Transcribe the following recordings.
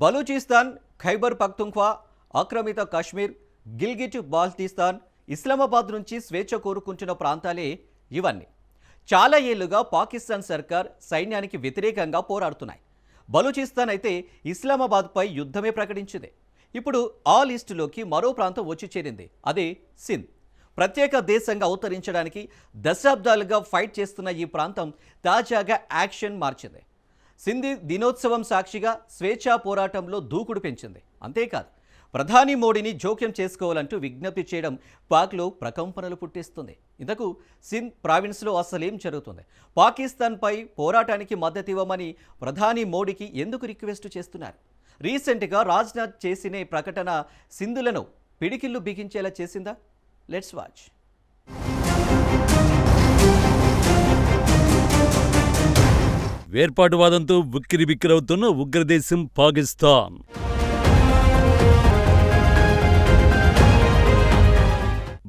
బలూచిస్తాన్ ఖైబర్ పఖ్తుంఖ్వా ఆక్రమిత కాశ్మీర్ గిల్గిట్ బాల్తిస్తాన్ ఇస్లామాబాద్ నుంచి స్వేచ్ఛ కోరుకుంటున్న ప్రాంతాలే ఇవన్నీ. చాలా ఏళ్ళుగా పాకిస్తాన్ సర్కార్ సైన్యానికి వ్యతిరేకంగా పోరాడుతున్నాయి. బలూచిస్తాన్ అయితే ఇస్లామాబాద్పై యుద్ధమే ప్రకటించింది. ఇప్పుడు ఆ లిస్టులోకి మరో ప్రాంతం వచ్చి చేరింది. అదే సింధ్. ప్రత్యేక దేశంగా అవతరించడానికి దశాబ్దాలుగా ఫైట్ చేస్తున్న ఈ ప్రాంతం తాజాగా యాక్షన్ మార్చింది. సింధీ దినోత్సవం సాక్షిగా స్వేచ్ఛా పోరాటంలో దూకుడు పెంచింది. అంతేకాదు ప్రధాని మోడీని జోక్యం చేసుకోవాలంటూ విజ్ఞప్తి చేయడం పాక్లో ప్రకంపనలు పుట్టిస్తుంది. ఇంతకు సింధ్ ప్రావిన్స్లో అసలేం జరుగుతుంది? పాకిస్తాన్పై పోరాటానికి మద్దతు ఇవ్వమని ప్రధాని మోడీకి ఎందుకు రిక్వెస్ట్ చేస్తున్నారు? రీసెంట్గా రాజ్నాథ్ చేసిన ప్రకటన సింధులను పిడికిళ్ళు బిగించేలా చేసిందా? Let's watch. వేర్పాటువాదంతో ఉక్కిరిబిక్కిరవుతున్న ఉగ్రదేశం పాకిస్తాన్.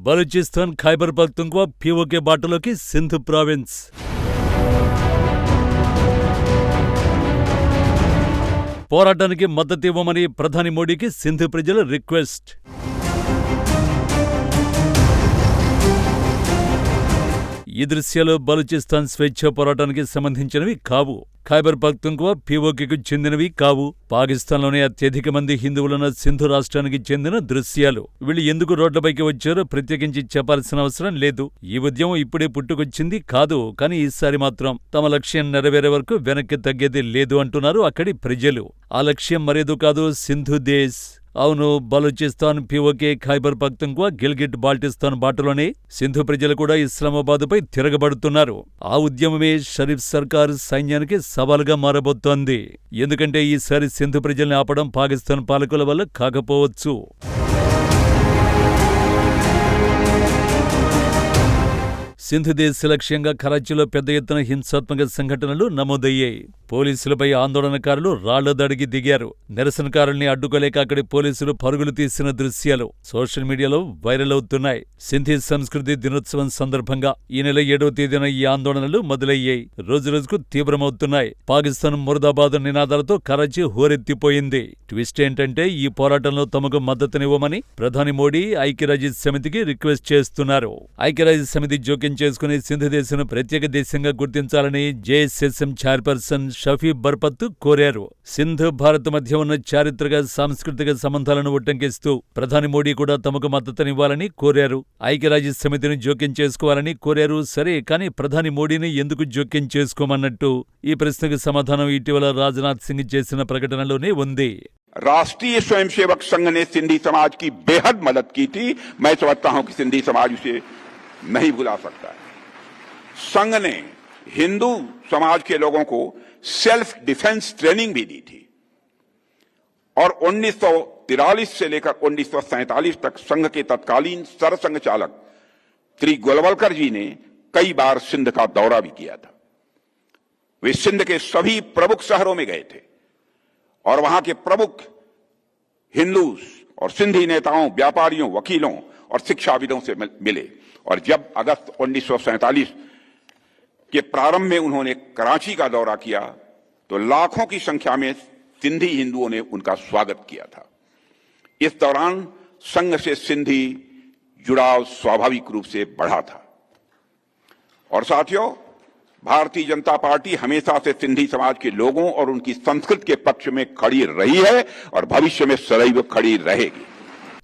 బలూచిస్తాన్ ఖైబర్ పఖ్తుంఖ్వా పీఓకే బాటలోకి సింధ్ ప్రావిన్స్. పోరాటానికి మద్దతు ఇవ్వమని ప్రధాని మోడీకి సింధ్ ప్రజల రిక్వెస్ట్. ఈ దృశ్యాలు బలూచిస్తాన్ స్వేచ్ఛ పోరాటానికి సంబంధించినవి కావు. ఖైబర్ పఖ్తుంఖ్వా పీఓకేకు చెందినవి కావు. పాకిస్తాన్లోనే అత్యధిక మంది హిందువులున్న సింధు రాష్ట్రానికి చెందిన దృశ్యాలు. వీళ్ళు ఎందుకు రోడ్లపైకి వచ్చారో ప్రత్యేకించి చెప్పాల్సిన అవసరం లేదు. ఈ ఉద్యమం ఇప్పుడే పుట్టుకొచ్చింది కాదు కానీ ఈసారి మాత్రం తమ లక్ష్యం నెరవేరే వరకు వెనక్కి తగ్గేది లేదు అంటున్నారు అక్కడి ప్రజలు. ఆ లక్ష్యం మరేదో కాదు సింధు దేశ్. అవును బలూచిస్తాన్ పీఓకే ఖైబర్ పఖ్తుంఖ్వా గిల్గిట్ బాల్టిస్తాన్ బాటలోనే సింధు ప్రజలు కూడా ఇస్లామాబాద్పై తిరగబడుతున్నారు. ఆ ఉద్యమమే షరీఫ్ సర్కార్ సైన్యానికి సవాలుగా మారబోతోంది. ఎందుకంటే ఈసారి సింధు ప్రజల్ని ఆపడం పాకిస్తాన్ పాలకుల వల్ల కాకపోవచ్చు. సింధు దేశ లక్ష్యంగా కరాచీలో పెద్ద ఎత్తున హింసాత్మక సంఘటనలు నమోదయ్యాయి. పోలీసులపై ఆందోళనకారులు రాళ్ళదడిగి దిగారు. నిరసనకారుల్ని అడ్డుకోలేక అక్కడి పోలీసులు పరుగులు తీసిన దృశ్యాలు సోషల్ మీడియాలో వైరల్ అవుతున్నాయి. సింధీ సంస్కృతి దినోత్సవం సందర్భంగా ఈ నెల ఏడవ తేదీన ఈ ఆందోళనలు మొదలయ్యాయి. రోజురోజుకు తీవ్రమవుతున్నాయి. పాకిస్తాన్ మురదాబాద్ నినాదాలతో కరాచీ హోరెత్తిపోయింది. ట్విస్ట్ ఏంటంటే ఈ పోరాటంలో తమకు మద్దతునివ్వమని ప్రధాని మోడీ ఐక్యరాజ్య సమితికి రిక్వెస్ట్ చేస్తున్నారు. ఐక్యరాజ్య సమితి జోక్యం చేసుకుని సింధు దేశం ప్రత్యేక దేశంగా గుర్తించాలని జేఎస్ఎస్ఎం చైర్పర్సన్ షఫీ బర్పత్ కోరారు సింధ్ భారత్ మధ్య ఉన్న చారిత్రక సాంస్కృతిక సంబంధాలను ఉట్టంకిస్తూ ప్రధాని మోడీ కూడా తమకు మద్దతునివ్వాలని కోరారు ఐక్యరాజ్య సమితిని జోక్యం చేసుకోవాలని కోరారు సరే కానీ ప్రధాని మోడీని ఎందుకు జోక్యం చేసుకోమన్నట్టు ఈ ప్రశ్నకు సమాధానం ఇటీవల రాజ్నాథ్ సింగ్ చేసిన ప్రకటనలోనే ఉంది राष्ट्रीय स्वयंसेवक संघ ने सिंधी समाज की बेहद मदद की थी मैं समझता हूं कि सिंधी समाज उसे नहीं भुला सकता संघ ने हिंदू समाज के लोगों को सेल्फ डिफेंस ट्रेनिंग भी दी थी। और 1943 से लेकर 1947 तक संघ के तत्कालीन सरसंघ चालक श्री गोलवलकर जी ने कई बार सिंध का दौरा भी किया था। वे सिंध के सभी प्रमुख शहरों में गए थे। और वहाँ के प्रमुख हिंदू और सिंधी नेताओं, व्यापारियों, वकीलों और शिक्षाविदों से मिले। और जब अगस्त उन्नीस सौ सैंतालीस के प्रारंभ में उन्होंने कराची का दौरा किया तो लाखों की संख्या में सिंधी हिंदुओं ने उनका स्वागत किया था। इस दौरान संघ से सिंधी जुड़ाव स्वाभाविक रूप से बढ़ा था। और साथियों, भारतीय जनता पार्टी हमेशा से सिंधी समाज के लोगों और उनकी संस्कृति के पक्ष में खड़ी रही है और भविष्य में सदैव खड़ी रहेगी।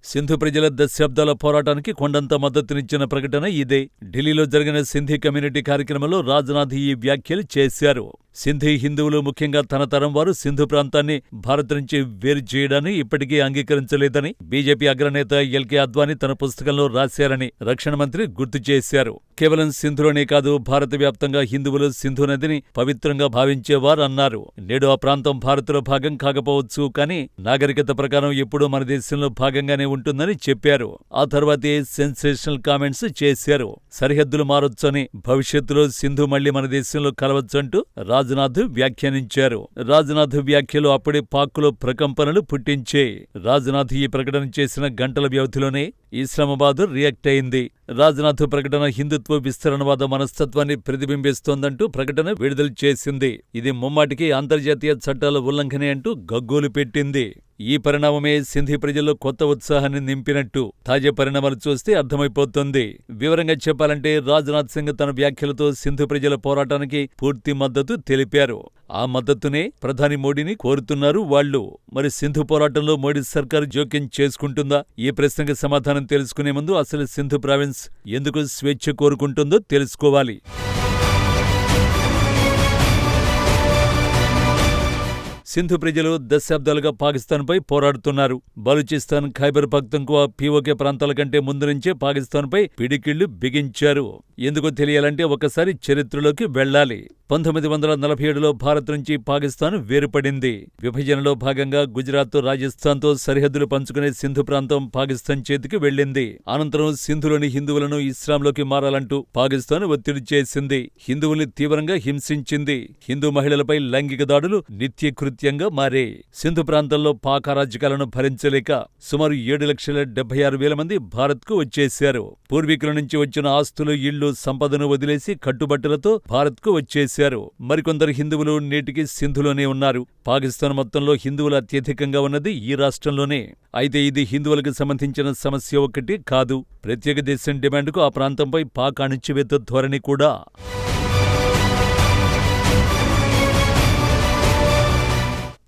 సింధు ప్రజల దశాబ్దాల పోరాటానికి కొండంత మద్దతునిచ్చిన ప్రకటన ఇదే. ఢిల్లీలో జరిగిన సింధీ కమ్యూనిటీ కార్యక్రమంలో రాజ్నాథ్ ఈ వ్యాఖ్యలు చేశారు. సింధీ హిందువులు ముఖ్యంగా తన తరం వారు సింధు ప్రాంతాన్ని భారత్ నుంచి వేరు చేయడాన్ని ఇప్పటికీ అంగీకరించలేదని బీజేపీ అగ్రనేత ఎల్కే అద్వానీ తన పుస్తకంలో రాశారని రక్షణ మంత్రి గుర్తు చేశారు. కేవలం సింధులోనే కాదు భారత వ్యాప్తంగా హిందువులు సింధు నదిని పవిత్రంగా భావించేవారు అన్నారు. నేడు ఆ ప్రాంతం భారత్లో భాగం కాకపోవచ్చు కానీ నాగరికత ప్రకారం ఎప్పుడూ మన దేశంలో భాగంగానే ఉంటుందని చెప్పారు. ఆ తర్వాతే సెన్సేషనల్ కామెంట్స్ చేశారు. సరిహద్దులు మారొచ్చని భవిష్యత్తులో సింధు మళ్ళీ మన దేశంలో కలవచ్చంటూ రాజ్నాథ్ వ్యాఖ్యానించారు. రాజ్నాథ్ వ్యాఖ్యలు అప్పుడే పాక్లో ప్రకంపనలు పుట్టించే. రాజ్నాథ్ ఈ ప్రకటన చేసిన గంటల వ్యవధిలోనే ఇస్లామాబాద్ రియాక్ట్ అయింది. రాజ్నాథ్ ప్రకటన హిందుత్వ విస్తరణవాద మనస్తత్వాన్ని ప్రతిబింబిస్తోందంటూ ప్రకటన విడుదల చేసింది. ఇది ముమ్మాటికి అంతర్జాతీయ చట్టాల ఉల్లంఘనే అంటూ గగ్గోలు పెట్టింది. ఈ పరిణామమే సింధీ ప్రజల్లో కొత్త ఉత్సాహాన్ని నింపినట్టు తాజా పరిణామాలు చూస్తే అర్థమైపోతుంది. వివరంగా చెప్పాలంటే రాజ్నాథ్ సింగ్ తన వ్యాఖ్యలతో సింధు ప్రజల పోరాటానికి పూర్తి మద్దతు తెలిపారు. ఆ మద్దతునే ప్రధాని మోడీని కోరుతున్నారు వాళ్ళు. మరి సింధు పోరాటంలో మోడీ సర్కారు జోక్యం చేసుకుంటుందా? ఈ ప్రశ్నకి సమాధానం తెలుసుకునే ముందు అసలు సింధు ప్రావిన్స్ ఎందుకు స్వేచ్ఛ కోరుకుంటుందో తెలుసుకోవాలి. సింధు ప్రజలు దశాబ్దాలుగా పాకిస్తాన్పై పోరాడుతున్నారు. బలూచిస్తాన్ ఖైబర్ పఖ్తుంఖ్వా పీఓకే ప్రాంతాల కంటే ముందు నుంచే పాకిస్తాన్పై పిడికిళ్ళు బిగించారు. ఎందుకో తెలియాలంటే ఒకసారి చరిత్రలోకి వెళ్ళాలి. పంతొమ్మిది వందల నలభై ఏడులో భారత్ నుంచి పాకిస్తాన్ వేరుపడింది. విభజనలో భాగంగా గుజరాత్ రాజస్థాన్తో సరిహద్దులు పంచుకునే సింధు ప్రాంతం పాకిస్తాన్ చేతికి వెళ్ళింది. అనంతరం సింధులోని హిందువులను ఇస్లాంలోకి మారాలంటూ పాకిస్తాన్ ఒత్తిడి చేసింది. హిందువుల్ని తీవ్రంగా హింసించింది. హిందూ మహిళలపై లైంగిక దాడులు ముఖ్యంగా మారే సింధు ప్రాంతంలో పాక్ అరాజకాలను భరించలేక సుమారు ఏడు లక్షల డెబ్బై ఆరు వేల మంది భారత్కు వచ్చేశారు. పూర్వీకుల నుంచి వచ్చిన ఆస్తులు ఇళ్ళు సంపదను వదిలేసి కట్టుబట్టలతో భారత్కు వచ్చేశారు. మరికొందరు హిందువులు నేటికి సింధులోనే ఉన్నారు. పాకిస్తాన్ మొత్తంలో హిందువులు అత్యధికంగా ఉన్నది ఈ రాష్ట్రంలోనే. అయితే ఇది హిందువులకు సంబంధించిన సమస్య ఒక్కటి కాదు. ప్రత్యేక దేశం డిమాండ్కు ఆ ప్రాంతంపై పాక్ అణిచివేత ధోరణి కూడా.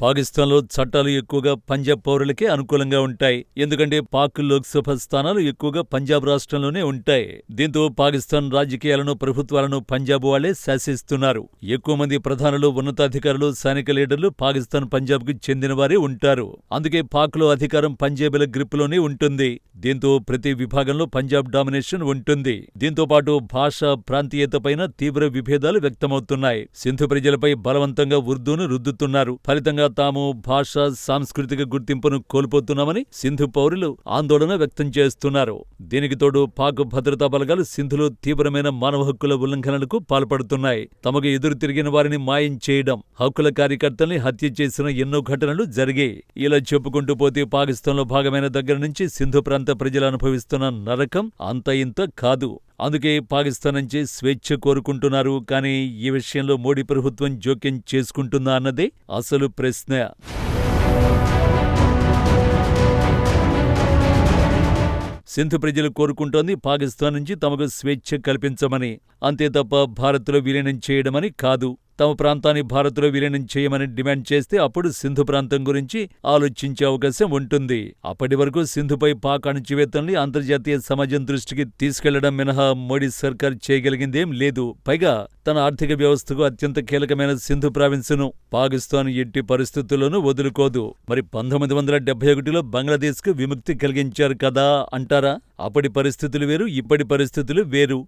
పాకిస్తాన్లో చట్టాలు ఎక్కువగా పంజాబ్ పౌరులకే అనుకూలంగా ఉంటాయి. ఎందుకంటే పాక్ లోక్సభ స్థానాలు ఎక్కువగా పంజాబ్ రాష్ట్రంలోనే ఉంటాయి. దీంతో పాకిస్తాన్ రాజకీయాలను ప్రభుత్వాలను పంజాబ్ వాళ్ళే శాసిస్తున్నారు. ఎక్కువ మంది ప్రధానులు ఉన్నతాధికారులు సైనిక లీడర్లు పాకిస్తాన్ పంజాబ్కు చెందిన వారే ఉంటారు. అందుకే పాక్లో అధికారం పంజాబీల గ్రిప్లోనే ఉంటుంది. దీంతో ప్రతి విభాగంలో పంజాబ్ డామినేషన్ ఉంటుంది. దీంతో పాటు భాష ప్రాంతీయత పైన తీవ్ర విభేదాలు వ్యక్తమవుతున్నాయి. సింధు ప్రజలపై బలవంతంగా ఉర్దూను రుద్దుతున్నారు. ఫలితంగా తాము భాష సాంస్కృతిక గుర్తింపును కోల్పోతున్నామని సింధు పౌరులు ఆందోళన వ్యక్తం చేస్తున్నారు. దీనికి తోడు పాక్ భద్రతా బలగాలు సింధులో తీవ్రమైన మానవ హక్కుల ఉల్లంఘనలకు పాల్పడుతున్నాయి. తమకు ఎదురు తిరిగిన వారిని మాయం చేయడం హక్కుల కార్యకర్తల్ని హత్య చేసిన ఎన్నో ఘటనలు జరిగాయి. ఇలా చెప్పుకుంటూ పోతే పాకిస్తాన్లో భాగమైన దగ్గర నుంచి సింధు ప్రాంత ప్రజలు అనుభవిస్తున్న నరకం అంత ఇంత కాదు. అందుకే పాకిస్తాన్ నుంచి స్వేచ్ఛ కోరుకుంటున్నారు. కానీ ఈ విషయంలో మోడీ ప్రభుత్వం జోక్యం చేసుకుంటుందా అన్నదే అసలు ప్రశ్న. సింధు ప్రజలు కోరుకుంటోంది పాకిస్తాన్ నుంచి తమకు స్వేచ్ఛ కల్పించమని. అంతే తప్ప భారత్లో విలీనం చేయడమని కాదు. తమ ప్రాంతాన్ని భారత్లో విలీనం చేయమని డిమాండ్ చేస్తే అప్పుడు సింధు ప్రాంతం గురించి ఆలోచించే అవకాశం ఉంటుంది. అప్పటి వరకు సింధుపై పాక్ అణచివేతల్ని అంతర్జాతీయ సమాజం దృష్టికి తీసుకెళ్ళడం మినహా మోడీ సర్కార్ చేయగలిగిందేం లేదు. పైగా తన ఆర్థిక వ్యవస్థకు అత్యంత కీలకమైన సింధు ప్రావిన్సును పాకిస్తాన్ ఎట్టి పరిస్థితుల్లోనూ వదులుకోదు. మరి పంతొమ్మిది వందల డెబ్బై ఒకటిలో బంగ్లాదేశ్కు విముక్తి కలిగించారు కదా అంటారా? అప్పటి పరిస్థితులు వేరు ఇప్పటి పరిస్థితులు వేరు.